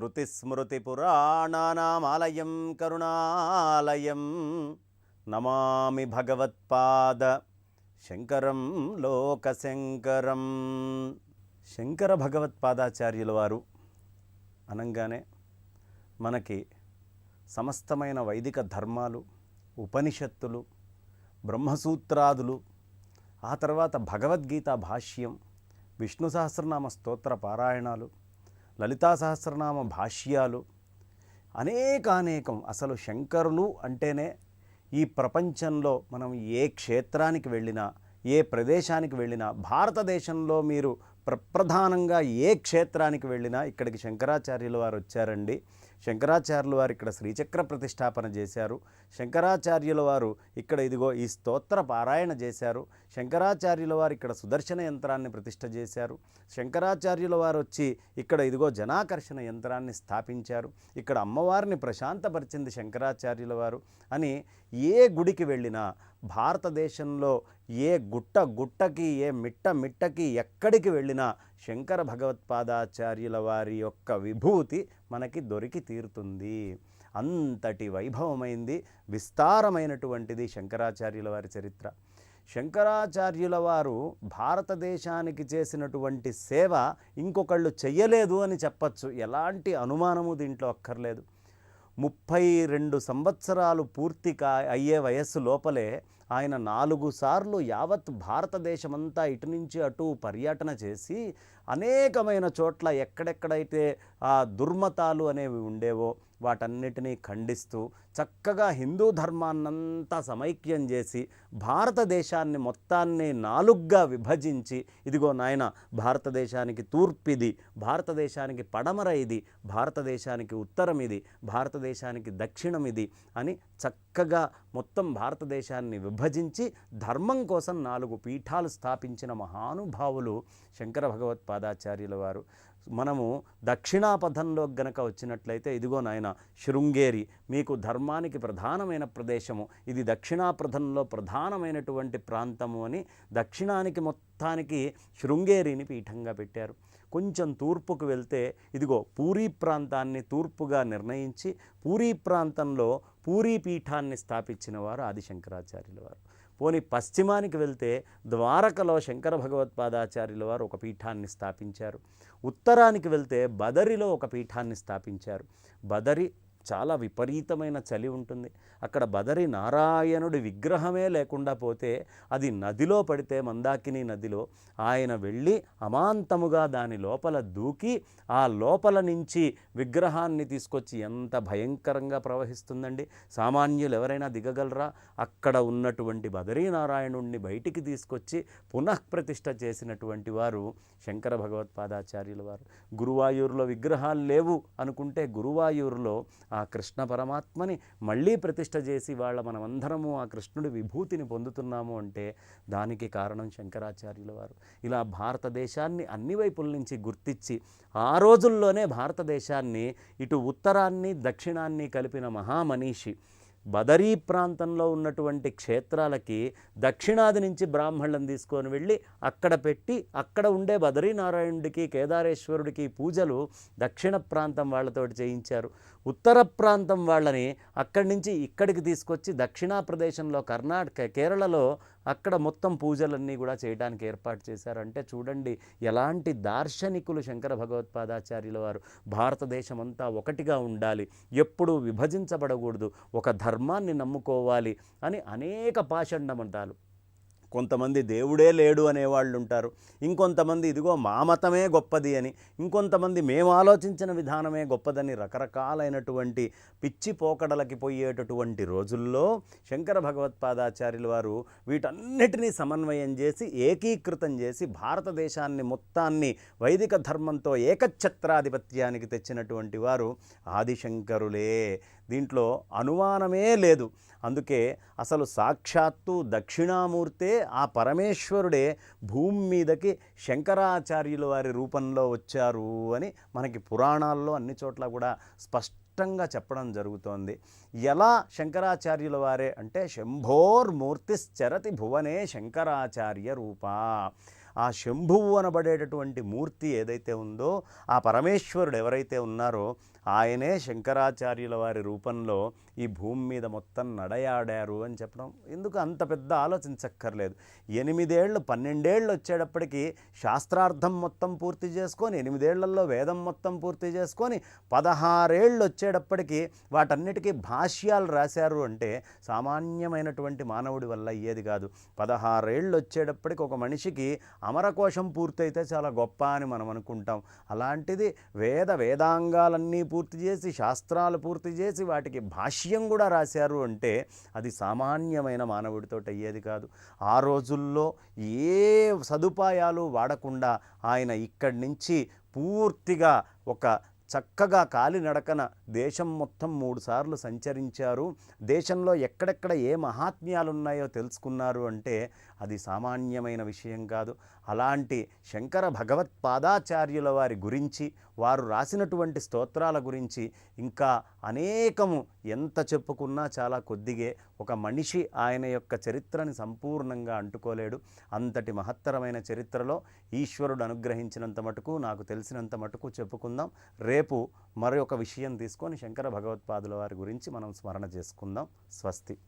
శృతిస్మృతిపురాణానామాలయం కరుణాలయం. నమామి భగవత్పాద శంకరం లోకశంకరం. శంకర భగవత్పాదాచార్యుల వారు అనంగానే మనకి సమస్తమైన వైదిక ధర్మాలు ఉపనిషత్తులు బ్రహ్మసూత్రాదులు ఆ తర్వాత భగవద్గీత భాష్యం విష్ణు సహస్రనామ స్తోత్ర పారాయణాలు లలితా సహస్రనామ భాష్యాలు అనేకానేకం. అసలు శంకరులు అంటేనే ఈ ప్రపంచంలో మనం ఏ క్షేత్రానికి వెళ్ళినా ఏ ప్రదేశానికి వెళ్ళినా భారతదేశంలో మీరు ప్రప్రధానంగా ఏ క్షేత్రానికి వెళ్ళినా ఇక్కడికి శంకరాచార్యుల వారు వచ్చారండి. శంకరాచార్యుల వారు ఇక్కడ శ్రీచక్ర ప్రతిష్టాపన చేశారు. శంకరాచార్యుల వారు ఇక్కడ ఇదిగో ఈ స్తోత్ర పారాయణ చేశారు. శంకరాచార్యుల వారు ఇక్కడ సుదర్శన యంత్రాన్ని ప్రతిష్ట చేశారు. శంకరాచార్యుల వారు వచ్చి ఇక్కడ ఇదిగో జనాకర్షణ యంత్రాన్ని స్థాపించారు. ఇక్కడ అమ్మవారిని ప్రశాంతపరిచింది శంకరాచార్యుల వారు అని ఏ గుడికి వెళ్ళినా భారతదేశంలో ఏ గుట్ట గుట్టకి ఏ మిట్ట మిట్టకి ఎక్కడికి వెళ్ళినా శంకర భగవత్పాదాచార్యుల వారి యొక్క విభూతి మనకి దొరికి తీరుతుంది. అంతటి వైభవమైంది విస్తారమైనటువంటిది శంకరాచార్యుల వారి చరిత్ర. శంకరాచార్యుల వారు భారతదేశానికి చేసినటువంటి సేవ ఇంకొకళ్ళు చెయ్యలేదు అని చెప్పచ్చు. ఎలాంటి అనుమానము దీంట్లో అక్కర్లేదు. ముప్పై రెండు సంవత్సరాలు పూర్తి కా అయ్యే వయస్సు లోపలే ఆయన నాలుగు సార్లు యావత్ భారతదేశమంతా ఇటు నుంచి అటు పర్యటన చేసి అనేకమైన చోట్ల ఎక్కడెక్కడైతే ఆ దుర్మతాలు అనేవి ఉండేవో వాటన్నిటినీ ఖండిస్తూ చక్కగా హిందూ ధర్మాన్నంతా సమైక్యం చేసి భారతదేశాన్ని మొత్తాన్ని నాలుగ్గా విభజించి ఇదిగో నాయన భారతదేశానికి తూర్పిది భారతదేశానికి పడమర ఇది భారతదేశానికి ఉత్తరం ఇది భారతదేశానికి దక్షిణం ఇది అని చక్కగా మొత్తం భారతదేశాన్ని విభజించి ధర్మం కోసం నాలుగు పీఠాలు స్థాపించిన మహానుభావులు శంకర భగవత్పాదాచార్యుల వారు. మనము దక్షిణాపథంలో గనక వచ్చినట్లయితే ఇదిగో నాయన శృంగేరి మీకు ధర్మానికి ప్రధానమైన ప్రదేశము. ఇది దక్షిణాపథంలో ప్రధానమైనటువంటి ప్రాంతము అని దక్షిణానికి మొత్తానికి శృంగేరిని పీఠంగా పెట్టారు. కొంచెం తూర్పుకు వెళ్తే ఇదిగో పూరీ ప్రాంతాన్ని తూర్పుగా నిర్ణయించి పూరీ ప్రాంతంలో పూరీ పీఠాన్ని స్థాపించిన వారు ఆదిశంకరాచార్యుల వారు. పోని పశ్చిమానికి వెళ్తే ద్వారకలో శంకర భగవత్పాదాచార్యుల వారు ఒక పీఠాన్ని స్థాపించారు. ఉత్తరానికి వెళ్తే బదరిలో ఒక పీఠాన్ని స్థాపించారు. బదరి చాలా విపరీతమైన చలి ఉంటుంది. అక్కడ బదరి నారాయణుడి విగ్రహమే లేకుండా పోతే అది నదిలో పడితే మందాకిని నదిలో ఆయన వెళ్ళి అమాంతముగా దాని లోపల దూకి ఆ లోపల నుంచి విగ్రహాన్ని తీసుకొచ్చి ఎంత భయంకరంగా ప్రవహిస్తుందండి. సామాన్యులు ఎవరైనా దిగగలరా? అక్కడ ఉన్నటువంటి బదరీనారాయణుణ్ణి బయటికి తీసుకొచ్చి పునఃప్రతిష్ఠ చేసినటువంటి వారు శంకర భగవత్పాదాచార్యుల వారు. గురువాయూరులో విగ్రహాలు లేవు అనుకుంటే గురువాయూరులో ఆ కృష్ణ పరమాత్మని మళ్ళీ ప్రతిష్ట చేసి వాళ్ళ మనమందరము ఆ కృష్ణుడి విభూతిని పొందుతున్నాము అంటే దానికి కారణం శంకరాచార్యుల వారు. ఇలా భారతదేశాన్ని అన్ని వైపుల నుంచి గుర్తించి ఆ రోజుల్లోనే భారతదేశాన్ని ఇటు ఉత్తరాన్ని దక్షిణాన్ని కలిపిన మహామనీషి బదరీ ప్రాంతంలో ఉన్నటువంటి క్షేత్రాలకి దక్షిణాది నుంచి బ్రాహ్మణులను తీసుకొని వెళ్ళి అక్కడ పెట్టి అక్కడ ఉండే బదరీనారాయణుడికి కేదారేశ్వరుడికి పూజలు దక్షిణ ప్రాంతం వాళ్ళతోటి చేయించారు. ఉత్తర ప్రాంతం వాళ్ళని అక్కడి నుంచి ఇక్కడికి తీసుకొచ్చి దక్షిణా ప్రదేశంలో కర్ణాటక కేరళలో అక్కడ మొత్తం పూజలన్నీ కూడా చేయడానికి ఏర్పాటు చేశారంటే చూడండి ఎలాంటి దార్శనికులు శంకర భగవత్పాదాచార్యుల వారు. భారతదేశమంతా ఒకటిగా ఉండాలి ఎప్పుడూ విభజించబడకూడదు ఒక ధర్మాన్ని నమ్ముకోవాలి అని అనేక పాషండమంటాలు కొంతమంది దేవుడే లేడు అనేవాళ్ళు ఉంటారు ఇంకొంతమంది ఇదిగో మా మతమే గొప్పది అని ఇంకొంతమంది మేము ఆలోచించిన విధానమే గొప్పదని రకరకాలైనటువంటి పిచ్చి పోకడలకి పోయేటటువంటి రోజుల్లో శంకర భగవత్పాదాచార్యుల వారు వీటన్నిటినీ సమన్వయం చేసి ఏకీకృతం చేసి భారతదేశాన్ని మొత్తాన్ని వైదిక ధర్మంతో ఏకఛత్రాధిపత్యానికి తెచ్చినటువంటి వారు ఆదిశంకరులే. దీంట్లో అనుమానమే లేదు. అందుకే అసలు సాక్షాత్తు దక్షిణామూర్తే ఆ పరమేశ్వరుడే భూమి మీదకి శంకరాచార్యుల వారి రూపంలో వచ్చారు అని మనకి పురాణాల్లో అన్ని చోట్ల కూడా స్పష్టంగా చెప్పడం జరుగుతోంది. ఎలా శంకరాచార్యుల వారే అంటే శంభోర్మూర్తిశ్చరతి భువనే శంకరాచార్య రూపా. ఆ శంభువు అనబడేటటువంటి మూర్తి ఏదైతే ఉందో ఆ పరమేశ్వరుడు ఎవరైతే ఉన్నారో ఆయనే శంకరాచార్యుల వారి రూపంలో ఈ భూమి మీద మొత్తం నడయాడారు అని చెప్పడం ఎందుకు అంత పెద్ద ఆలోచించక్కర్లేదు. ఎనిమిదేళ్ళు పన్నెండేళ్ళు వచ్చేటప్పటికి శాస్త్రార్థం మొత్తం పూర్తి చేసుకొని ఎనిమిదేళ్ళలో వేదం మొత్తం పూర్తి చేసుకొని పదహారేళ్ళు వచ్చేటప్పటికి వాటన్నిటికీ భాష్యాలు రాశారు అంటే సామాన్యమైనటువంటి మానవుడి వల్ల అయ్యేది కాదు. పదహారేళ్ళు వచ్చేటప్పటికి ఒక మనిషికి అమరకోశం పూర్తయితే చాలా గొప్ప అని మనం అనుకుంటాం. అలాంటిది వేద వేదాంగాలన్నీ పూర్తి చేసి శాస్త్రాలు పూర్తి చేసి వాటికి భాష్యం కూడా రాశారు అంటే అది సామాన్యమైన మానవుడితో అయ్యేది కాదు. ఆ రోజుల్లో ఏ సదుపాయాలు వాడకుండా ఆయన ఇక్కడి నుంచి పూర్తిగా ఒక చక్కగా కాలినడకన దేశం మొత్తం మూడు సార్లు సంచరించారు. దేశంలో ఎక్కడెక్కడ ఏ మహాత్మ్యాలు ఉన్నాయో తెలుసుకున్నారు అంటే అది సామాన్యమైన విషయం కాదు. అలాంటి శంకర భగవత్పాదాచార్యుల వారి గురించి వారు రాసినటువంటి స్తోత్రాల గురించి ఇంకా అనేకము ఎంత చెప్పుకున్నా చాలా కొద్దిగే ఒక మనిషి ఆయన యొక్క చరిత్రని సంపూర్ణంగా అంటుకోలేడు. అంతటి మహత్తరమైన చరిత్రలో ఈశ్వరుడు అనుగ్రహించినంత మటుకు నాకు తెలిసినంత మటుకు చెప్పుకుందాం. రేపు మరొక విషయం తీసుకొని శంకర భగవత్పాదుల వారి గురించి మనం స్మరణ చేసుకుందాం. స్వస్తి.